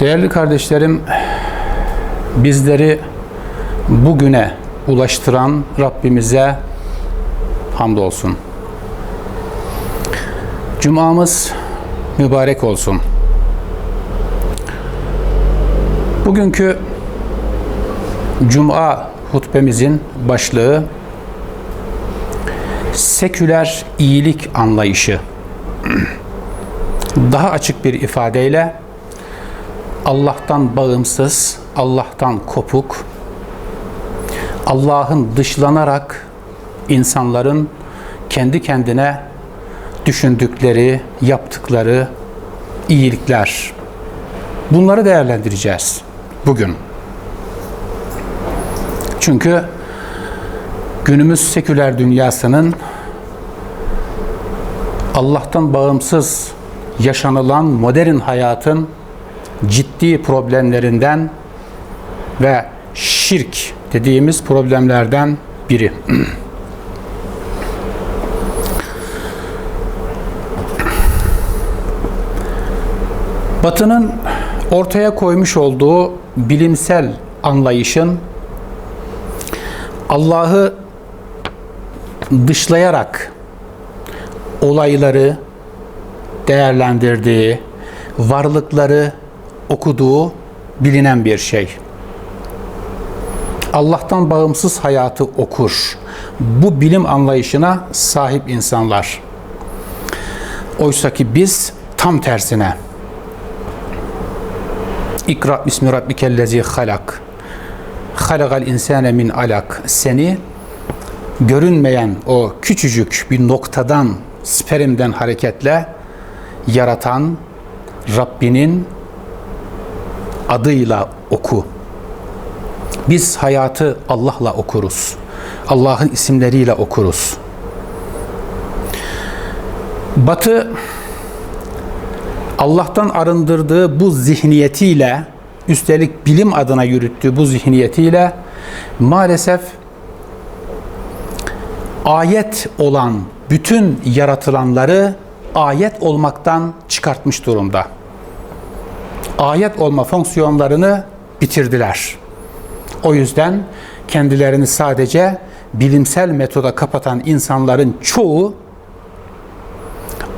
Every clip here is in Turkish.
Değerli kardeşlerim, bizleri bugüne ulaştıran Rabbimize hamdolsun. Cumamız mübarek olsun. Bugünkü Cuma hutbemizin başlığı seküler iyilik anlayışı. Daha açık bir ifadeyle Allah'tan bağımsız, Allah'tan kopuk, Allah'ın dışlanarak insanların kendi kendine düşündükleri, yaptıkları iyilikler. Bunları değerlendireceğiz bugün. Çünkü günümüz seküler dünyasının Allah'tan bağımsız yaşanılan modern hayatın ciddi problemlerinden ve şirk dediğimiz problemlerden biri. Batı'nın ortaya koymuş olduğu bilimsel anlayışın Allah'ı dışlayarak olayları değerlendirdiği, varlıkları okuduğu bilinen bir şey. Allah'tan bağımsız hayatı okur. Bu bilim anlayışına sahip insanlar. Oysa ki biz tam tersine İkra bismi rabbikellezi halak. Halakal insane min alak. Seni görünmeyen o küçücük bir noktadan, spermden hareketle yaratan Rabbinin adıyla oku. Biz hayatı Allah'la okuruz. Allah'ın isimleriyle okuruz. Batı Allah'tan arındırdığı bu zihniyetiyle, üstelik bilim adına yürüttüğü bu zihniyetiyle maalesef ayet olan bütün yaratılanları ayet olmaktan çıkartmış durumda. Ayet olma fonksiyonlarını bitirdiler. O yüzden kendilerini sadece bilimsel metoda kapatan insanların çoğu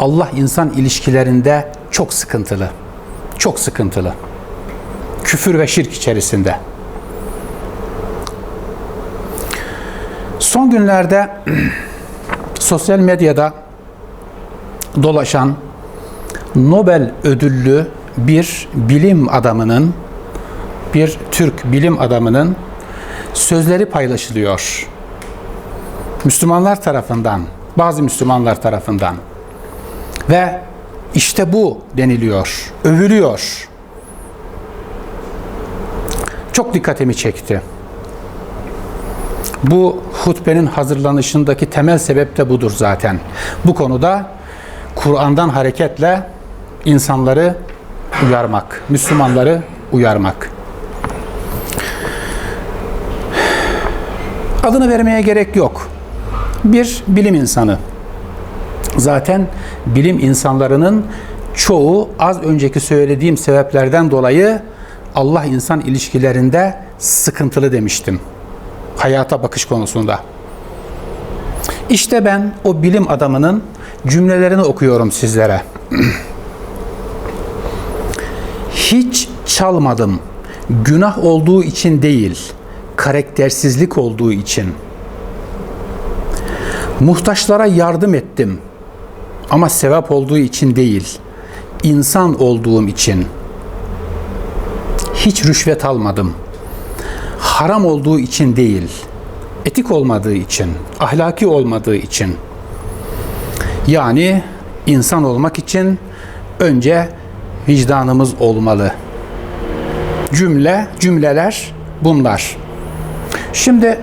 Allah insan ilişkilerinde çok sıkıntılı. Çok sıkıntılı. Küfür ve şirk içerisinde. Son günlerde sosyal medyada dolaşan Nobel ödüllü bir bilim adamının bir Türk bilim adamının sözleri paylaşılıyor. Müslümanlar tarafından, bazı Müslümanlar tarafından. Ve işte bu deniliyor, övülüyor. Çok dikkatimi çekti. Bu hutbenin hazırlanışındaki temel sebep de budur zaten. Bu konuda Kur'an'dan hareketle insanları uyarmak, Müslümanları uyarmak. Adını vermeye gerek yok. Bir bilim insanı. Zaten bilim insanlarının çoğu az önceki söylediğim sebeplerden dolayı Allah insan ilişkilerinde sıkıntılı demiştim. Hayata bakış konusunda. İşte ben o bilim adamının cümlelerini okuyorum sizlere. Hiç çalmadım. Günah olduğu için değil, karaktersizlik olduğu için. Muhtaçlara yardım ettim ama sevap olduğu için değil, insan olduğum için. Hiç rüşvet almadım. Haram olduğu için değil, etik olmadığı için, ahlaki olmadığı için. Yani insan olmak için önce vicdanımız olmalı. Cümle, cümleler bunlar. Şimdi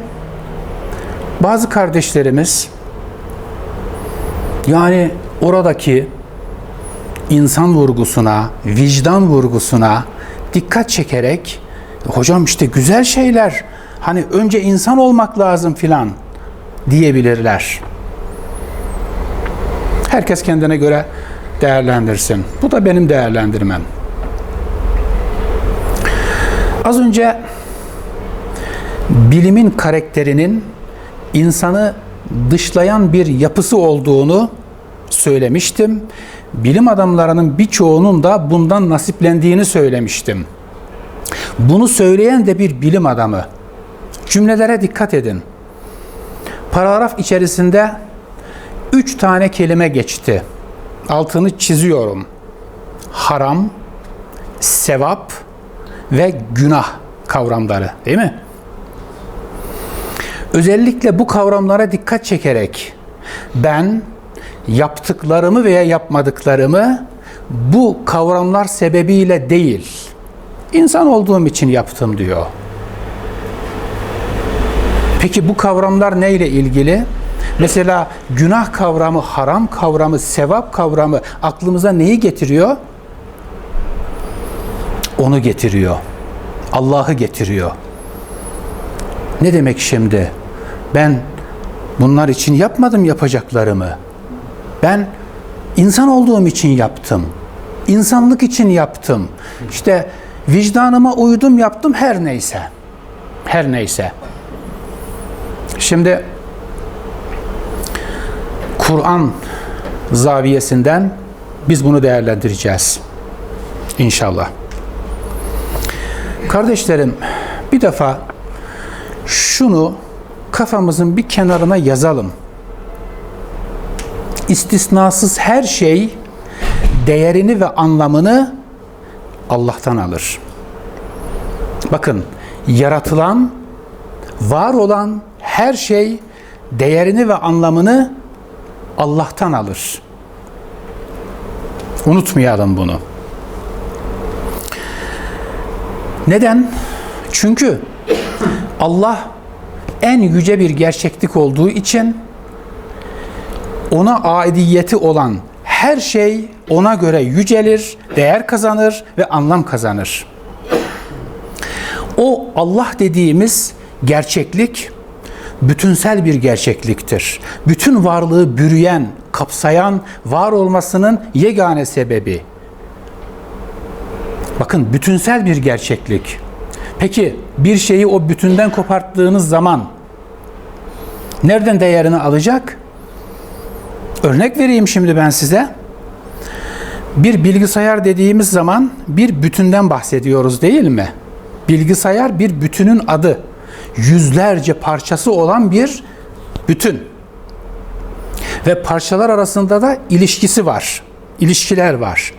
bazı kardeşlerimiz yani oradaki insan vurgusuna, vicdan vurgusuna dikkat çekerek hocam işte güzel şeyler hani önce insan olmak lazım filan diyebilirler. Herkes kendine göre değerlendirsin. Bu da benim değerlendirmem. Az önce bilimin karakterinin insanı dışlayan bir yapısı olduğunu söylemiştim. Bilim adamlarının birçoğunun da bundan nasiplendiğini söylemiştim. Bunu söyleyen de bir bilim adamı. Cümlelere dikkat edin. Paragraf içerisinde üç tane kelime geçti. Altını çiziyorum. Haram, sevap ve günah kavramları değil mi? Özellikle bu kavramlara dikkat çekerek ben yaptıklarımı veya yapmadıklarımı bu kavramlar sebebiyle değil, insan olduğum için yaptım diyor. Peki bu kavramlar neyle ilgili? Mesela günah kavramı, haram kavramı, sevap kavramı aklımıza neyi getiriyor? Onu getiriyor. Allah'ı getiriyor. Ne demek şimdi? Ben bunlar için yapmadım yapacaklarımı. Ben insan olduğum için yaptım. İnsanlık için yaptım. İşte vicdanıma uydum yaptım her neyse. Her neyse. Şimdi Kur'an zaviyesinden biz bunu değerlendireceğiz. İnşallah. Kardeşlerim bir defa şunu kafamızın bir kenarına yazalım. İstisnasız her şey değerini ve anlamını Allah'tan alır. Bakın yaratılan, var olan her şey değerini ve anlamını Allah'tan alır. Unutmayalım bunu. Neden? Çünkü Allah en yüce bir gerçeklik olduğu için ona aidiyeti olan her şey ona göre yücelir, değer kazanır ve anlam kazanır. O Allah dediğimiz gerçeklik bütünsel bir gerçekliktir. Bütün varlığı bürüyen, kapsayan, var olmasının yegane sebebi. Bakın bütünsel bir gerçeklik. Peki bir şeyi o bütünden koparttığınız zaman nereden değerini alacak? Örnek vereyim şimdi ben size. Bir bilgisayar dediğimiz zaman bir bütünden bahsediyoruz değil mi? Bilgisayar bir bütünün adı. Yüzlerce parçası olan bir bütün. Ve parçalar arasında da ilişkisi var. İlişkiler var.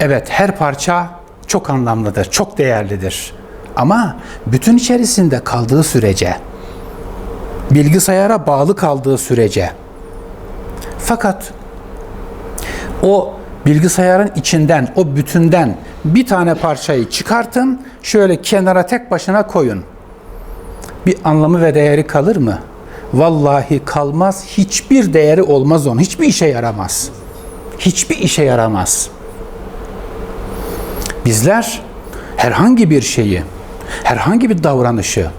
Evet her parça çok anlamlıdır, çok değerlidir. Ama bütün içerisinde kaldığı sürece, bilgisayara bağlı kaldığı sürece, fakat o bilgisayarın içinden, o bütünden bir tane parçayı çıkartın, şöyle kenara tek başına koyun. Bir anlamı ve değeri kalır mı? Vallahi kalmaz, hiçbir değeri olmaz onun, hiçbir işe yaramaz. Hiçbir işe yaramaz. Bizler herhangi bir şeyi, herhangi bir davranışı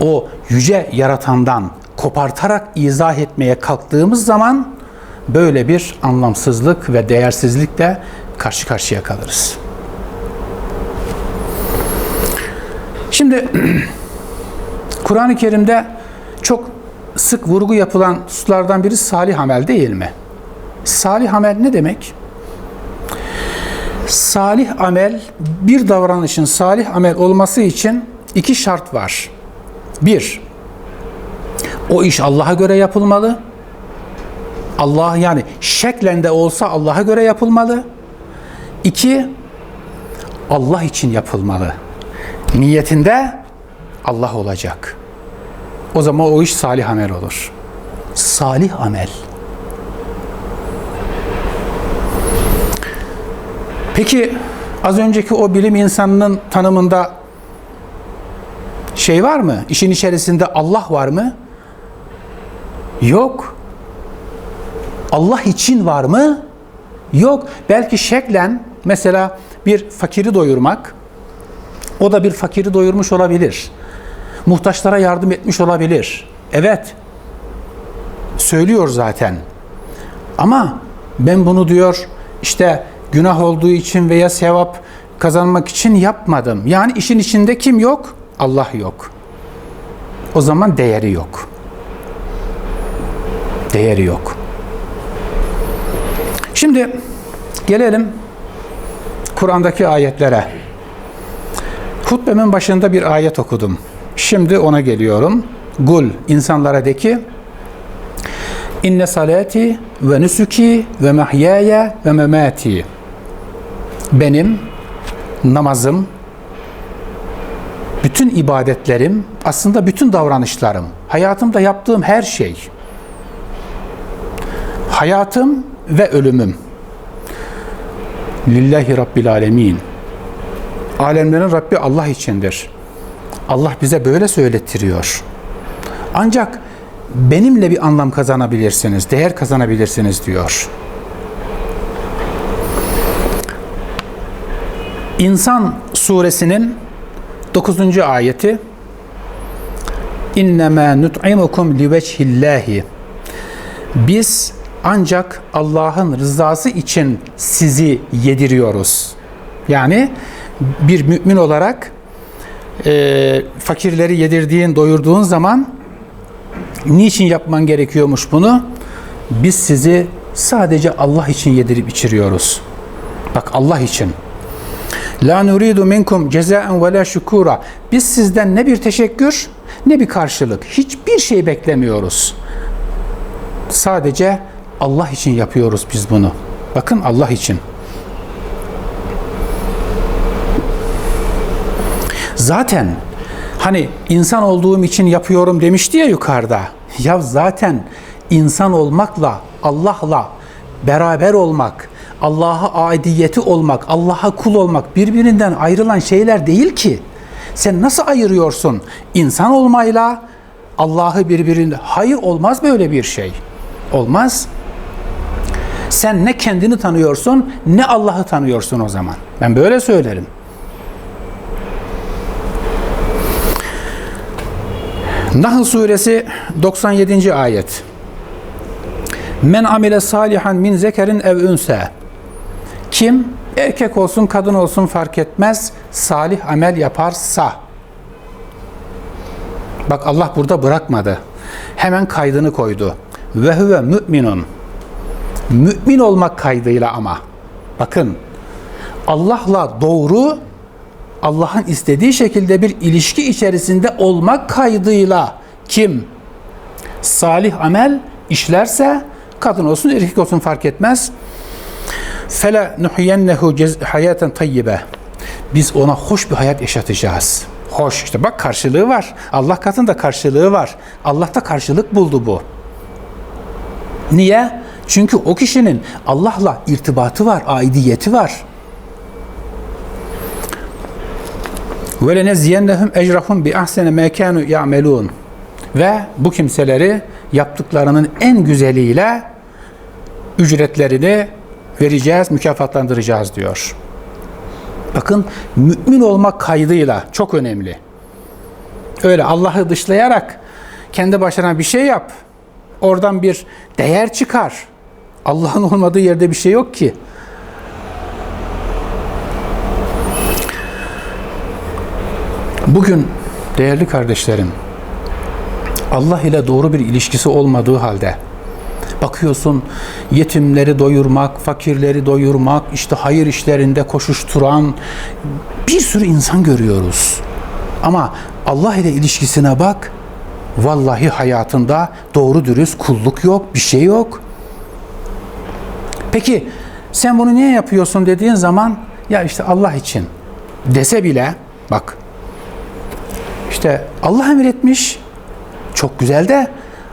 o yüce yaratandan kopartarak izah etmeye kalktığımız zaman böyle bir anlamsızlık ve değersizlikle karşı karşıya kalırız. Şimdi Kur'an-ı Kerim'de çok sık vurgu yapılan hususlardan biri salih amel değil mi? Salih amel ne demek? Salih amel, bir davranışın salih amel olması için iki şart var. Bir, o iş Allah'a göre yapılmalı. Allah yani şeklen de olsa Allah'a göre yapılmalı. İki, Allah için yapılmalı. Niyetinde Allah olacak. O zaman o iş salih amel olur. Salih amel. Peki az önceki o bilim insanının tanımında şey var mı? İşin içerisinde Allah var mı? Yok. Allah için var mı? Yok. Belki şeklen mesela bir fakiri doyurmak, o da bir fakiri doyurmuş olabilir. Muhtaçlara yardım etmiş olabilir. Evet. Söylüyor zaten. Ama ben bunu diyor işte günah olduğu için veya sevap kazanmak için yapmadım. Yani işin içinde kim yok? Allah yok. O zaman değeri yok. Değeri yok. Şimdi gelelim Kur'an'daki ayetlere. Hutbemin başında bir ayet okudum. Şimdi ona geliyorum. Gul insanlara de ki İnne salati ve nusuki ve mahyaya ve memati benim namazım, bütün ibadetlerim, aslında bütün davranışlarım, hayatımda yaptığım her şey, hayatım ve ölümüm. Lillahi Rabbil Alemin. Alemlerin Rabbi Allah içindir. Allah bize böyle söylettiriyor. Ancak benimle bir anlam kazanabilirsiniz, değer kazanabilirsiniz diyor. İnsan suresinin 9. ayeti İnnemâ nut'imukum liveçhillâhi Biz ancak Allah'ın rızası için sizi yediriyoruz. Yani bir mümin olarak e, fakirleri yedirdiğin, doyurduğun zaman niçin yapman gerekiyormuş bunu? Biz sizi sadece Allah için yedirip içiriyoruz. Bak Allah için. La nuridu minkum cezaen ve la şukura. Biz sizden ne bir teşekkür ne bir karşılık. Hiçbir şey beklemiyoruz. Sadece Allah için yapıyoruz biz bunu. Bakın Allah için. Zaten hani insan olduğum için yapıyorum demişti ya yukarıda. Ya zaten insan olmakla Allah'la beraber olmak, Allah'a aidiyeti olmak, Allah'a kul olmak birbirinden ayrılan şeyler değil ki. Sen nasıl ayırıyorsun insan olmayla Allah'ı birbirinden? Hayır olmaz böyle bir şey. Olmaz. Sen ne kendini tanıyorsun ne Allah'ı tanıyorsun o zaman. Ben böyle söylerim. Nahl suresi 97. ayet. Men amile salihan min zekerin ev ünse. Kim erkek olsun kadın olsun fark etmez salih amel yaparsa. Bak Allah burada bırakmadı. Hemen kaydını koydu. Ve huve müminun. Mümin olmak kaydıyla ama. Bakın Allah'la doğru Allah'ın istediği şekilde bir ilişki içerisinde olmak kaydıyla kim salih amel işlerse kadın olsun erkek olsun fark etmez. Fela nuhiyennehu hayaten tayyibe. Biz ona hoş bir hayat yaşatacağız. Hoş işte bak karşılığı var. Allah katında karşılığı var. Allah'ta karşılık buldu bu. Niye? Çünkü o kişinin Allah'la irtibatı var, aidiyeti var. Ve leneziyennehum ecrahum bi ahsene ma kanu ya'melun. Ve bu kimseleri yaptıklarının en güzeliyle ücretlerini vereceğiz, mükafatlandıracağız diyor. Bakın mümin olmak kaydıyla çok önemli. Öyle Allah'ı dışlayarak kendi başına bir şey yap. Oradan bir değer çıkar. Allah'ın olmadığı yerde bir şey yok ki. Bugün değerli kardeşlerim Allah ile doğru bir ilişkisi olmadığı halde bakıyorsun yetimleri doyurmak, fakirleri doyurmak, işte hayır işlerinde koşuşturan bir sürü insan görüyoruz. Ama Allah ile ilişkisine bak, vallahi hayatında doğru dürüst kulluk yok, bir şey yok. Peki sen bunu niye yapıyorsun dediğin zaman ya işte Allah için dese bile bak işte Allah emretmiş. Çok güzel de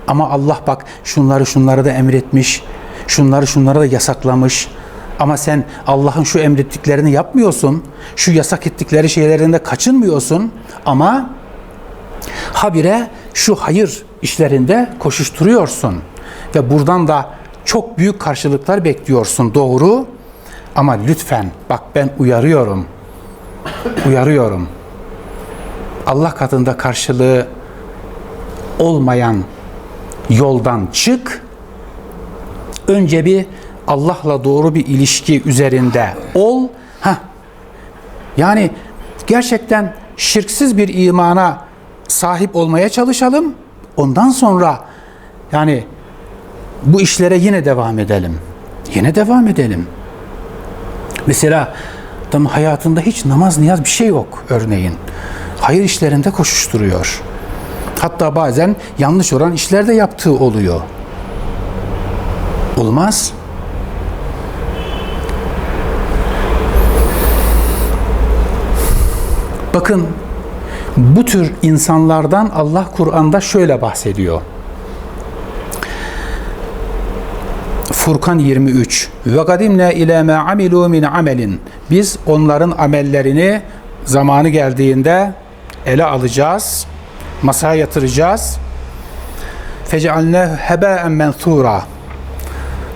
ama Allah bak şunları şunları da emretmiş. Şunları şunları da yasaklamış. Ama sen Allah'ın şu emrettiklerini yapmıyorsun. Şu yasak ettikleri şeylerinde kaçınmıyorsun. Ama habire şu hayır işlerinde koşuşturuyorsun. Ve buradan da çok büyük karşılıklar bekliyorsun. Doğru. Ama lütfen bak ben uyarıyorum. Uyarıyorum. Allah katında karşılığı olmayan yoldan çık. Önce bir Allah'la doğru bir ilişki üzerinde ol. Ha. Yani gerçekten şirksiz bir imana sahip olmaya çalışalım. Ondan sonra yani bu işlere yine devam edelim. Yine devam edelim. Mesela adam hayatında hiç namaz niyaz bir şey yok örneğin. Hayır işlerinde koşuşturuyor. Hatta bazen yanlış olan işler de yaptığı oluyor. Olmaz. Bakın bu tür insanlardan Allah Kur'an'da şöyle bahsediyor. Furkan 23 ve kadimne ile ma amilu min amelin biz onların amellerini zamanı geldiğinde ele alacağız masaya yatıracağız. Fecealne hebâen menthura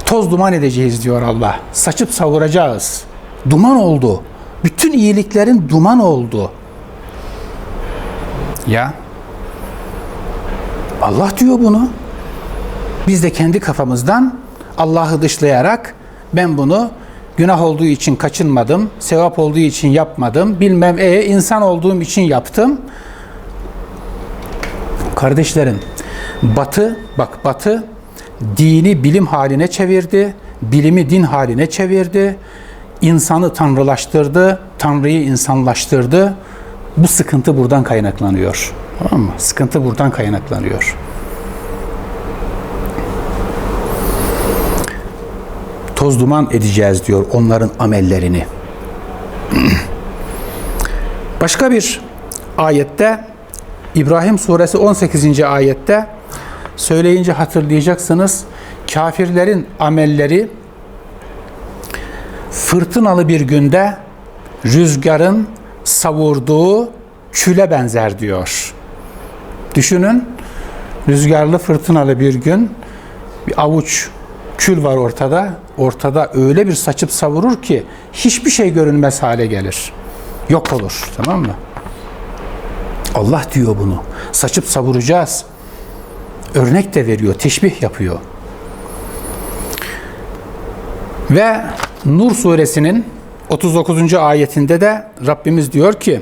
toz duman edeceğiz diyor Allah. Saçıp savuracağız. Duman oldu. Bütün iyiliklerin duman oldu. Ya? Allah diyor bunu. Biz de kendi kafamızdan Allah'ı dışlayarak ben bunu günah olduğu için kaçınmadım, sevap olduğu için yapmadım, bilmem e insan olduğum için yaptım. Kardeşlerim, Batı, bak Batı dini bilim haline çevirdi, bilimi din haline çevirdi, insanı tanrılaştırdı, tanrıyı insanlaştırdı. Bu sıkıntı buradan kaynaklanıyor. Tamam mı? Sıkıntı buradan kaynaklanıyor. Toz duman edeceğiz diyor onların amellerini. Başka bir ayette İbrahim suresi 18. ayette söyleyince hatırlayacaksınız. Kafirlerin amelleri fırtınalı bir günde rüzgarın savurduğu küle benzer diyor. Düşünün rüzgarlı fırtınalı bir gün bir avuç kül var ortada. Ortada öyle bir saçıp savurur ki hiçbir şey görünmez hale gelir. Yok olur. Tamam mı? Allah diyor bunu. Saçıp savuracağız. Örnek de veriyor, teşbih yapıyor. Ve Nur suresinin 39. ayetinde de Rabbimiz diyor ki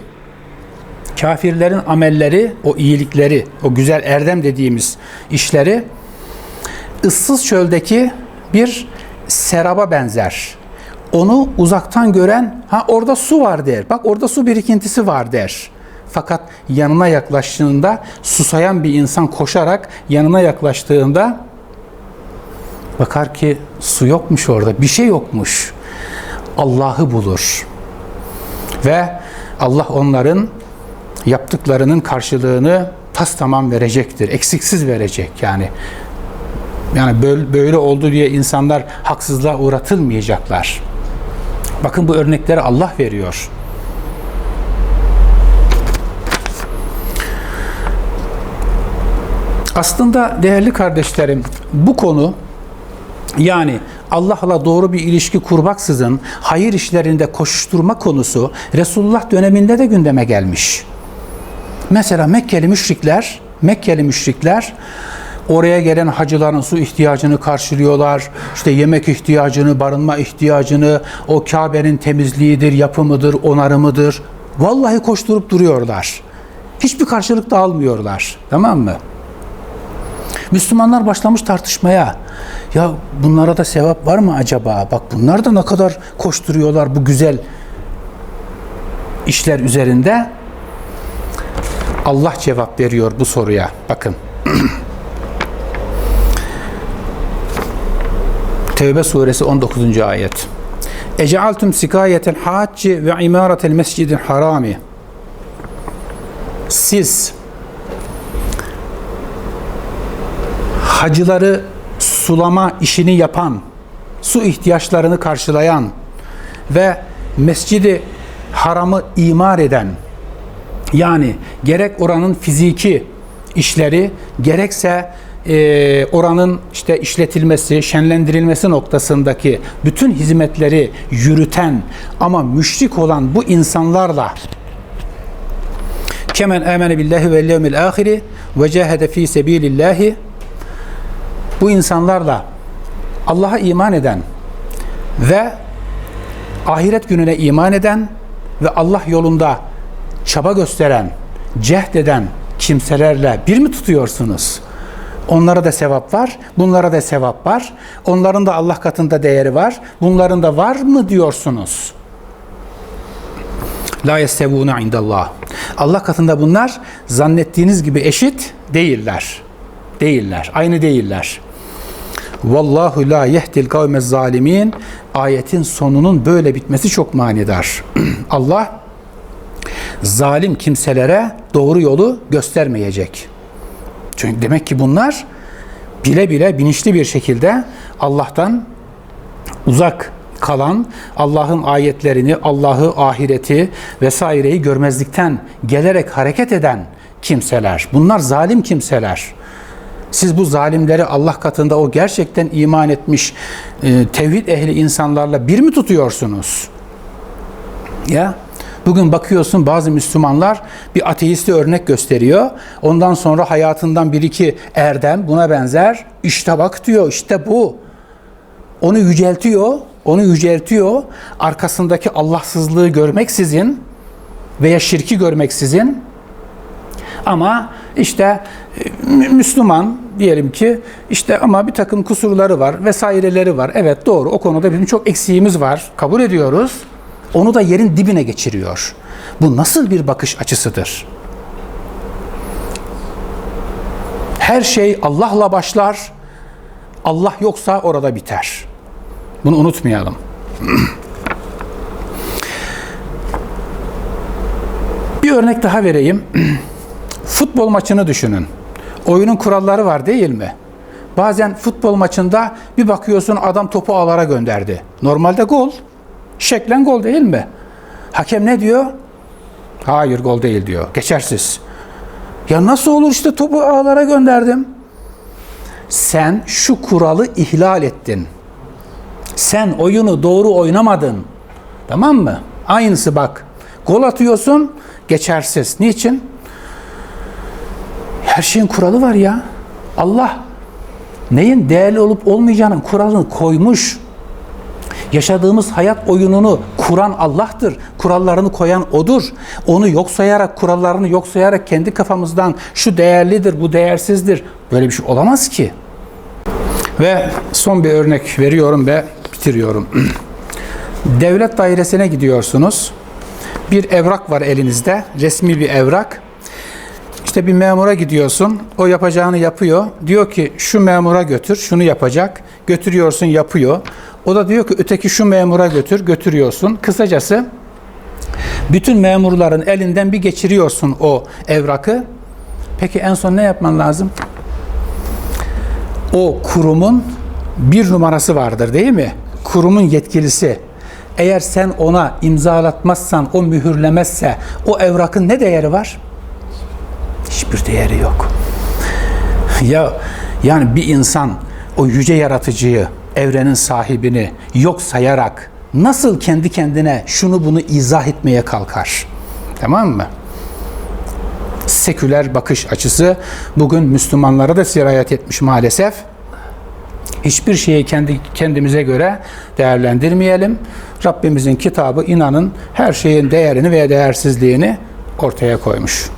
kafirlerin amelleri, o iyilikleri, o güzel erdem dediğimiz işleri ıssız çöldeki bir seraba benzer. Onu uzaktan gören ha orada su var der. Bak orada su birikintisi var der. Fakat yanına yaklaştığında susayan bir insan koşarak yanına yaklaştığında bakar ki su yokmuş orada. Bir şey yokmuş. Allah'ı bulur. Ve Allah onların yaptıklarının karşılığını tas tamam verecektir. Eksiksiz verecek yani. Yani böyle, oldu diye insanlar haksızlığa uğratılmayacaklar. Bakın bu örnekleri Allah veriyor. Aslında değerli kardeşlerim bu konu yani Allah'la doğru bir ilişki kurmaksızın hayır işlerinde koşuşturma konusu Resulullah döneminde de gündeme gelmiş. Mesela Mekkeli müşrikler, Mekkeli müşrikler Oraya gelen hacıların su ihtiyacını karşılıyorlar. İşte yemek ihtiyacını, barınma ihtiyacını, o Kabe'nin temizliğidir, yapımıdır, onarımıdır. Vallahi koşturup duruyorlar. Hiçbir karşılık da almıyorlar. Tamam mı? Müslümanlar başlamış tartışmaya. Ya bunlara da sevap var mı acaba? Bak bunlar da ne kadar koşturuyorlar bu güzel işler üzerinde. Allah cevap veriyor bu soruya. Bakın. Tevbe suresi 19. ayet. Ecealtum sikayetel hacci ve imaratel mescidil harami. Siz hacıları sulama işini yapan, su ihtiyaçlarını karşılayan ve mescidi haramı imar eden yani gerek oranın fiziki işleri gerekse e, oranın işte işletilmesi, şenlendirilmesi noktasındaki bütün hizmetleri yürüten ama müşrik olan bu insanlarla kemen amene billahi ve yevmil ahiri ve cehede fi sebilillahi bu insanlarla Allah'a iman eden ve ahiret gününe iman eden ve Allah yolunda çaba gösteren, cehd eden kimselerle bir mi tutuyorsunuz? Onlara da sevap var, bunlara da sevap var. Onların da Allah katında değeri var. Bunların da var mı diyorsunuz? La yestevûne indallah. Allah katında bunlar zannettiğiniz gibi eşit değiller. Değiller. Aynı değiller. Vallahu la yehdil kavmez zalimin. Ayetin sonunun böyle bitmesi çok manidar. Allah zalim kimselere doğru yolu göstermeyecek. Çünkü demek ki bunlar bile bile bilinçli bir şekilde Allah'tan uzak kalan, Allah'ın ayetlerini, Allah'ı, ahireti vesaireyi görmezlikten gelerek hareket eden kimseler. Bunlar zalim kimseler. Siz bu zalimleri Allah katında o gerçekten iman etmiş e, tevhid ehli insanlarla bir mi tutuyorsunuz? Ya bugün bakıyorsun bazı Müslümanlar bir ateisti örnek gösteriyor. Ondan sonra hayatından bir iki erdem buna benzer. İşte bak diyor işte bu. Onu yüceltiyor, onu yüceltiyor. Arkasındaki Allahsızlığı görmeksizin veya şirki görmeksizin ama işte e, Mü- Müslüman diyelim ki işte ama bir takım kusurları var vesaireleri var. Evet doğru o konuda bizim çok eksiğimiz var. Kabul ediyoruz. Onu da yerin dibine geçiriyor. Bu nasıl bir bakış açısıdır? Her şey Allah'la başlar. Allah yoksa orada biter. Bunu unutmayalım. bir örnek daha vereyim. Futbol maçını düşünün. Oyunun kuralları var değil mi? Bazen futbol maçında bir bakıyorsun adam topu ağlara gönderdi. Normalde gol. Şeklen gol değil mi? Hakem ne diyor? Hayır gol değil diyor. Geçersiz. Ya nasıl olur işte topu ağlara gönderdim. Sen şu kuralı ihlal ettin. Sen oyunu doğru oynamadın. Tamam mı? Aynısı bak. Gol atıyorsun, geçersiz. Niçin? Her şeyin kuralı var ya. Allah neyin değerli olup olmayacağının kuralını koymuş. Yaşadığımız hayat oyununu kuran Allah'tır. Kurallarını koyan O'dur. Onu yok sayarak, kurallarını yok sayarak kendi kafamızdan şu değerlidir, bu değersizdir. Böyle bir şey olamaz ki. Ve son bir örnek veriyorum ve bitiriyorum. Devlet dairesine gidiyorsunuz. Bir evrak var elinizde, resmi bir evrak. İşte bir memura gidiyorsun, o yapacağını yapıyor. Diyor ki şu memura götür, şunu yapacak. Götürüyorsun, yapıyor. O da diyor ki öteki şu memura götür, götürüyorsun. Kısacası bütün memurların elinden bir geçiriyorsun o evrakı. Peki en son ne yapman lazım? O kurumun bir numarası vardır değil mi? Kurumun yetkilisi. Eğer sen ona imzalatmazsan, o mühürlemezse o evrakın ne değeri var? Hiçbir değeri yok. Ya yani bir insan o yüce yaratıcıyı, evrenin sahibini yok sayarak nasıl kendi kendine şunu bunu izah etmeye kalkar? Tamam mı? Seküler bakış açısı bugün Müslümanlara da sirayet etmiş maalesef. Hiçbir şeyi kendi kendimize göre değerlendirmeyelim. Rabbimizin kitabı inanın her şeyin değerini veya değersizliğini ortaya koymuş.